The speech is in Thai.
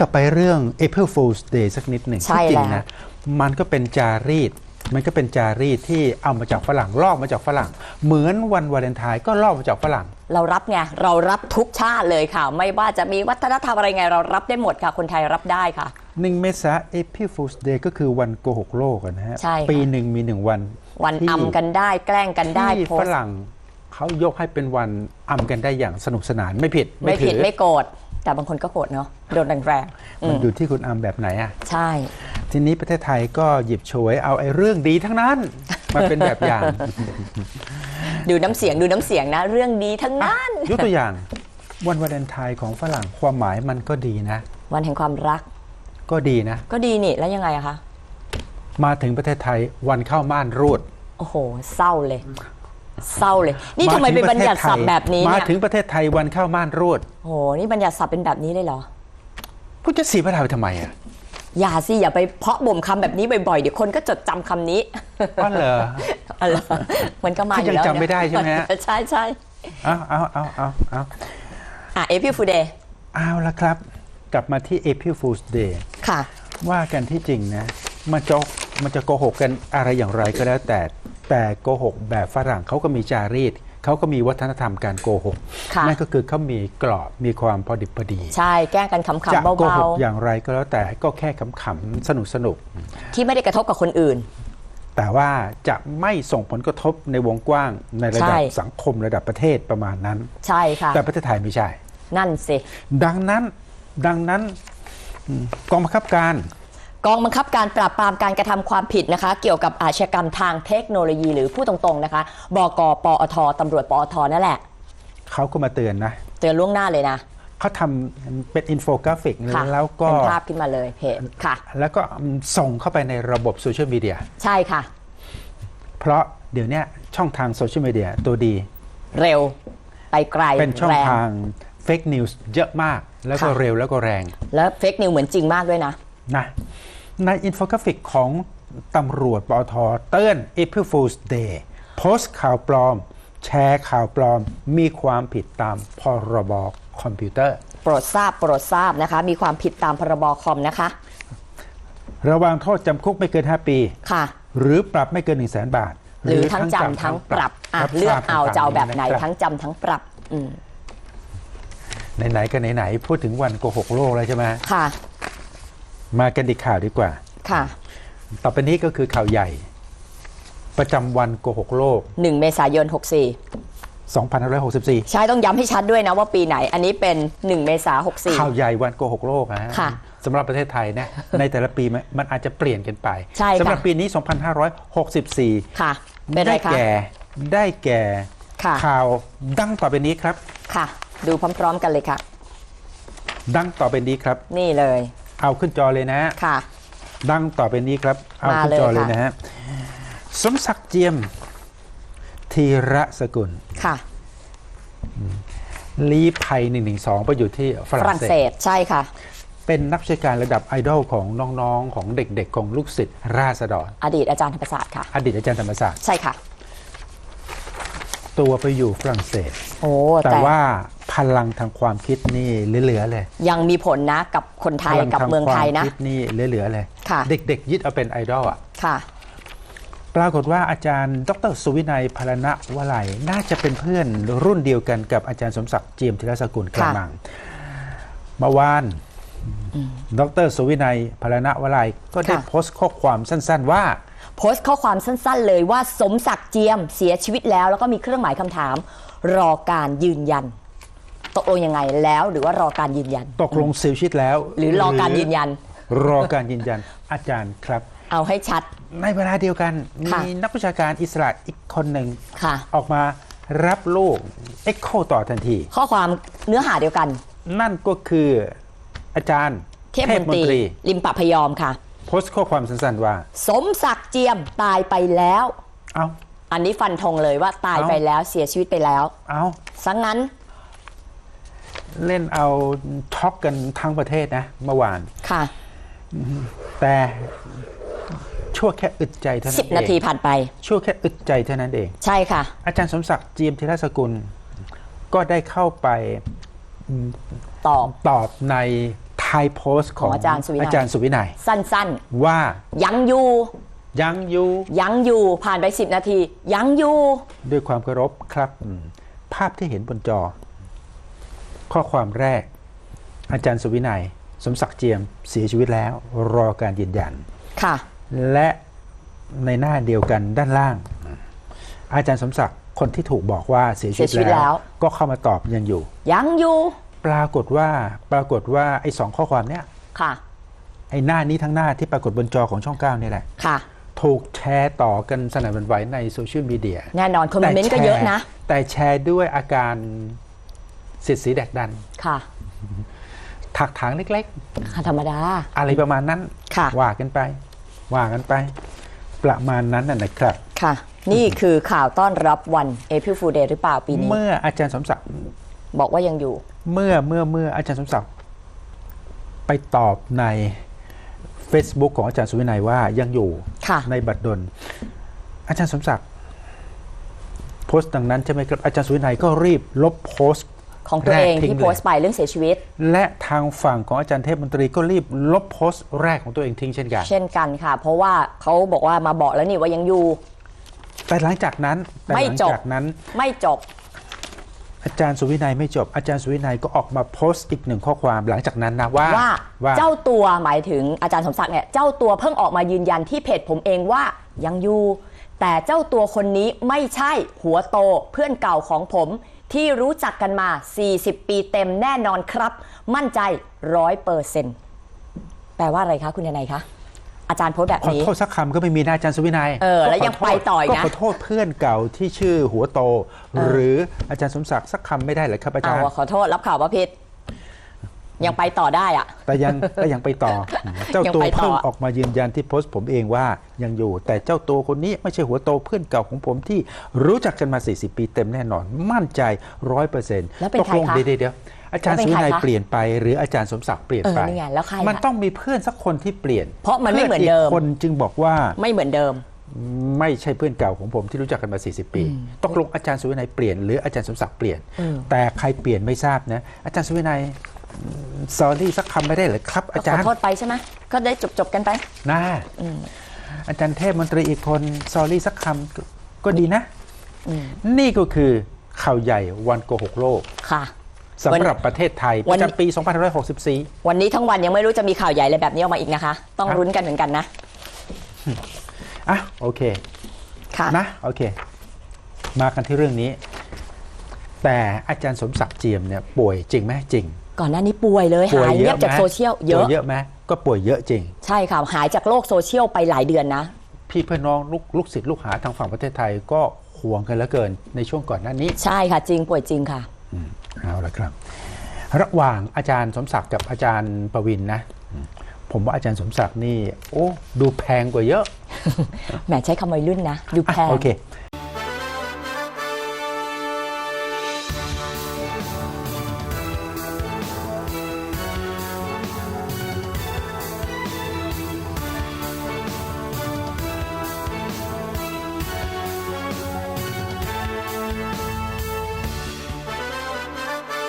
กลับไปเรื่อง April Fool's Day สักนิดหนึ่งใช่ที่จริงแล้วนะมันก็เป็นจารีต มันก็เป็นจารีตที่เอามาจากฝรั่งลอกมาจากฝรั่ง เหมือนวันวาเลนไทน์ก็ลอกมาจากฝรั่ง เรารับไงเรารับทุกชาติเลยค่ะ ไม่ว่าจะมีวัฒนธรรมอะไรไง เรารับได้หมดค่ะ คนไทยรับได้ค่ะหนึ่งเมษา April Fool's Day ก็คือวันโกหกโลกอะนะฮะใช่ค่ะปีหนึ่งมีหนึ่งวัน วันที่อำกันได้แกล้งกันได้ที่โพฝสต์รั่งเขายกให้เป็นวันอำกันได้อย่างสนุกสนานไม่ผิดไม่ผิดถือไม่โกรธ แต่บางคนก็โกรธเนาะโดนแรงๆอืมันมอยู่ที่คุณอำแบบไหนอะใช่ ทีนี้ประเทศไทยก็หยิบฉวยเอาไอ้เรื่องดีทั้งนั้น มาเป็นแบบอย่าง ดูน้ำเสียงดูน้ำเสียงนะ เรื่องดีทั้งนั้น ยกตัวอย่างวันวาเลนไทน์ของฝรั่งความหมายมันก็ดีนะ วันแห่งความรักก็ดีนะ ก็ดีนี่แล้วยังไงอะคะมาถึงประเทศไทยวันเข้าม่านรูด โอ้โห เศร้าเลย เศร้าเลย นี่ทำไมเป็นบัญญัติศัพท์แบบนี้มาเนี่ยถึงประเทศไทยวันเข้าม่านรูดโอ้โหนี่บัญญัติศัพท์เป็นแบบนี้เลยเหรอ คุณจะเสียเวลาไปทำไมอะอย่าสิ อย่าไปเพาะบ่มคำแบบนี้บ่อยๆ เดี๋ยวคนก็จดจำคำนี้อ๋อเหรอ อะไรมันก็มาอยู่แล้วก็ยังจำไม่ได้ใช่ไหมฮะ ใช่ใช่เอาเอาเอาเอาเอาอะเอพิฟูเดย์เอาละครับ กลับมาที่ April Fool's Day ค่ะ ว่ากันที่จริงนะ มันจะมันจะโกหกกันอะไรอย่างไรก็แล้วแต่ แต่โกหกแบบฝรั่งเขาก็มีจารีตเขาก็มีวัฒนธรรมการโกหกค่ะ นั่นก็คือเขามีกรอบมีความพอดิบพอดีใช่แกล้งกันขำจะๆโกเบาหกอย่างไรก็แล้วแต่ก็แค่ขำๆสนุกสนุกๆ ที่ไม่ได้กระทบกับคนอื่น ๆแต่ว่าจะไม่ส่งผลกระทบในวงกว้างในระดับใช่ สังคมระดับประเทศประมาณนั้น ใช่ค่ะ แต่ประเทศไทยไม่ใช่ นั่นสิ ดังนั้นดังนั้นอืมกองบังคับการ กองบังคับการปราบปรามการกระทำความผิดนะคะ เกี่ยวกับอาชญากรรมทางเทคโนโลยี หรือพูดตรงๆนะคะ บกปอทตำรวจปอทนั่นแหละเขาก็มาเตือนนะ เตือนล่วงหน้าเลยนะเขาทำเป็นอินโฟกราฟิกค่ะแล้วก็เป็นภาพขึ้นมาเลยเพจค่ะ แล้วก็ส่งเข้าไปในระบบโซเชียลมีเดียใช่ค่ะ เพราะเดี๋ยวเนี้ยช่องทางโซเชียลมีเดียตัวดี เร็วไปไกลเป็นช่องแรงทางเฟกนิวส์เยอะมาก แล้วก็ค่ะเร็วแล้วก็แรง แล้วเฟกนิวเหมือนจริงมากด้วยนะนะ ในอินโฟกราฟิกของตำรวจปอทเตือน April Fool's Day โพสต์ข่าวปลอม แชร์ข่าวปลอม มีความผิดตามพรบคอมพิวเตอร์ โปรดทราบโปรดทราบนะคะ มีความผิดตามพรบคอมนะคะ ระวังโทษจำคุกไม่เกิน 5 ปี ค่ะ หรือปรับไม่เกิน 1 0 0 0 0แบาท หรือทั้งจำทั้งปรับอะรับเลือกทรเอาจะเอาแบบไหนะครับทั้งจำทั้งปรับอืมไหนๆก็ไหนๆพูดถึงวันโกหกโลกแล้วใช่ไหมค่ะ มากันดีข่าวดีกว่า ค่ะ ต่อไปนี้ก็คือข่าวใหญ่ ประจำวันโกหกโลก 1 เมษายน 64 2564 ใช่ต้องย้ำให้ชัดด้วยนะว่าปีไหน อันนี้เป็น 1 เมษายนข่าวใหญ่วันโกหกโลกนะฮะค่ะ สำหรับประเทศไทยนะ ในแต่ละปีมันมันอาจจะเปลี่ยนกันไปใช่ค่ะ สำหรับปีนี้ 2564 ค่ะ เป็นไรได้คะ แก่ได้แก่ค่ะ ข่าวดังต่อไปนี้ครับ ค่ะ ดูพร้อม ๆ กันเลยค่ะ ดังต่อไปนี้ครับ นี่เลย เอาขึ้นจอเลยนะฮะค่ะ ดังต่อไปนี้ครับ เอาขึ้นมาเลยจอเลยค่ะนะฮะสมศักดิ์เจียมธีระสกุลค่ะลีภัย112ไปอยู่ที่ฝฝรั่รั่งงเศเศสสใช่ค่ะ เป็นนักวิชาการระดับไอดอลของน้องๆ ของเด็กๆ ของลูกศิษย์ราษฎร อดีตอาจารย์ธรรมศาสตร์ค่ะ อดีตอาจารย์ธรรมศาสตร์ใช่ค่ะ ตัวไปอยู่ฝรั่งเศส โอ้แต่แต่ว่า พลังทางความคิดนี่เหลือๆเลย ยังมีผลนะกับคนไทยพลักับทางเมืองไทยควานะคิดนี่เหลือๆเลย ค่ะ เด็กๆ ยึดเอาเป็นไอดอลอะ ค่ะ ปรากฏว่าอาจารย์ ดรสุวินัยพลณวลัยน่าจะเป็นเพื่อนรุ่นเดียวกันกับอาจารย์สมศักดิ์เจียมธีรสกุลกระค่ะ มังเมื่อวาน ดรสุวินัยพลณวลัยก็ได้โพสต์ข้อความสั้นๆว่า โพสต์ข้อความสั้นๆ เลยว่าสมศักดิ์เจียมเสียชีวิตแล้ว แล้วก็มีเครื่องหมายคำถาม รอการยืนยัน ตกลงยังไงแล้วหรือว่ารอการยืนยัน ตกลงเสียชีวิตแล้วหรือรอการยืนยัน รอการยืนยันอาจารย์ครับ เอาให้ชัด ในเวลาเดียวกันค่ะมีนักวิชาการอิสระอีกคนหนึ่งค่ะ ออกมารับลูกเอ็กโคต่อทันที ข้อความเนื้อหาเดียวกัน นั่นก็คืออาจารย์เทพมนตรีลิมปะพยอมค่ะ โพสต์ข้อความสั้นๆว่า สมศักดิ์เจียมตายไปแล้ว เอาอันนี้ฟันธงเลยว่าตายเอ้า ไปแล้วเสียชีวิตไปแล้วเอาสังงั้น เล่นเอาช็อกกันทั้งประเทศนะเมื่อวานค่ะ แต่ชั่วแค่อึดใจเท่านั้น10เองนาทีผ่านไป ชั่วแค่อึดใจเท่านั้นเอง ใช่ค่ะ อาจารย์สมศักดิ์เจียมธีรสกุล ก็ได้เข้าไปตอบตอบในท้ายโพสต์ของของอาจารย์สุวินัยอาจารย์สุวินัย สั้นว่าๆยังอยู่ยังอยู่ยังอยู่ผ่านไป10นาที ยังอยู่ ด้วยความเคารพครับอืมภาพที่เห็นบนจอ ข้อความแรก อาจารย์สุวินัย สมศักดิ์เจียมเสียชีวิตแล้ว รอการยืนยันค่ะ และในหน้าเดียวกันด้านล่าง อาจารย์สมศักดิ์คนที่ถูกบอกว่าเสียชีวิตเสียชีวิตแล้แล้ววก็เข้ามาตอบยังอยู่ ยังอยู่ ปรากฏว่าปรากฏว่าไอ้สองข้อความเนี้ยค่ะ ไอ้หน้านี้ทั้งหน้าที่ปรากฏบนจอของช่องเก้านี่แหละค่ะถูกแชร์ต่อกันสนั่นหวั่นไหวในโซเชียลมีเดียแน่นอนคอมเมนต์ก็เยอะนะ แต่แชร์ด้วยอาการเสียดสีแดกดันค่ะถักถางเล็กค่ะธรรมดาๆอะไรประมาณนั้นค่ะว่ากันไป ว่ากันไป ประมาณนั้นน่ะนะครับ ค่ะ นี่คือข่าวต้อนรับวัน April Fool Day หรือเปล่าปีนี้ เมื่ออาจารย์สมศักดิ์บอกว่ายังอยู่ เมื่อเมื่อเมื่ออาจารย์สมศักดิ์ไปตอบใน Facebook ของอาจารย์สุวินัยว่ายังอยู่ค่ะในบัตรดล อาจารย์สมศักดิ์โพสต์ดังนั้นใช่ไหมครับอาจารย์สุวินัยก็รีบลบโพสต์ ของตัวเองแรกทิ้งที่โพสต์ไปเรื่องเสียชีวิต และทางฝั่งของอาจารย์เทพมนตรีก็รีบลบโพสต์แรกของตัวเองทิ้งเช่นกัน เช่นกันค่ะ เพราะว่าเขาบอกว่ามาบอกแล้วนี่ว่ายังอยู่ แต่หลังจากนั้นแต่ไม่หลังจบจากนั้นไม่จบอาจารย์สุวินัยไม่จบ อาจารย์สุวินัยก็ออกมาโพสต์อีกหนึ่งข้อความหลังจากนั้นนะว่าว่าว่า เจ้าตัวหมายถึงอาจารย์สมศักดิ์เนี่ยเจ้าตัวเพิ่งออกมายืนยันที่เพจผมเองว่ายังอยู่ แต่เจ้าตัวคนนี้ไม่ใช่หัวโตเพื่อนเก่าของผม ที่รู้จักกันมา 40 ปีเต็มแน่นอนครับ มั่นใจร้อยเปอร์เซ็นต์แปลว่าอะไรคะคุณยนายคะ อาจารย์โพสต์แบบขอนี้ โทษสักคำก็ไม่มีนะอาจารย์สุวินัยเออแล้วยังก็ขโทษไปต่ออีกนะก็ขอโทษเพื่อนเก่าที่ชื่อหัวโต หรืออาจารย์สมศักดิ์สักคำไม่ได้เหรอครับอาจาเอารย์ อะขอโทษรับข่าวว่าผิด ยังไปต่อได้อะแต่ยังก็ยังไปต่อ เจ้ายังตัวไปต่อเพิ่งออกมายืนยันที่โพสต์ผมเองว่ายังอยู่ แต่เจ้าตัวคนนี้ไม่ใช่หัวโตเพื่อนเก่าของผมที่รู้จักกันมา 40 ปีเต็มแน่นอน มั่นใจร้อยเปอร์เซ็นต์แล้วเป็นตกใครลงคะเดี๋ยวเดี๋ยวอาจารย์แล้วสุเป็นวิใครนัยคะเปลี่ยนไปหรืออาจารย์สมศักดิ์เปลี่ยนเออไปนี่ไงแล้วใครมันคะต้องมีเพื่อนสักคนที่เปลี่ยน เพราะมันไม่เหมือนเดิมพื่กคนจึงบอกว่าไม่เหมือนเดิมไม่ใช่เพื่อนเก่าของผมที่รู้จักกันมา 40 ปี ตกลงอาจารย์สุวินัยเปลี่ยนหรืออาจารย์สมศักดิ์เปลี่ยนอืมแต่ใครเปลี่ยนไม่ทราบนะ อาจารย์สุวินัย สอรี่สักคำไม่ได้เหรอครับ อาจารขอย์โทษไปใช่ไหมก็ได้จบจบๆกันไป นะอาจารย์เทพมนตรีอีกคนสอรี่สักคำก็ก็ดีนะนี่ก็คือข่าวใหญ่วันโกหกโลกค่ะ สำหรับประเทศไทยวัปนระจำปี 2564 วันนี้ทั้งวันยังไม่รู้จะมีข่าวใหญ่อะไรแบบนี้ออกมาอีกนะคะ ต้องครับ รุ้นกันเหมือนกันนะ อะโอเค ค่ะ นะโอเค มากันที่เรื่องนี้ แต่อาจารย์สมศักดิ์เจียมเนี่ยป่วยจริงไหมจริง ก่อนหน้านี้ป่วยเลยป่วหายเยเงียอะบจากไหมโซเชียลเยป่วอะเยอะไหมก็ป่วยเยอะจริง ใช่ค่ะ หายจากโลกโซเชียลไปหลายเดือนนะ พี่เพื่อนน้องลูกลูกศิษย์ลูกหาทางฝั่งประเทศไทยก็ห่วงกันเหลือเกินในช่วงก่อนหน้านี้ ใช่ค่ะจริงป่วยจริงค่ะ อืมเอาละครับ ระหว่างอาจารย์สมศักดิ์กับอาจารย์ประวินนะอืมผมว่าอาจารย์สมศักดิ์นี่ โอ้ ดูแพงกว่าเยอะแหมใช้คำวัยรุ่นนะ ดูแพอะงโอเค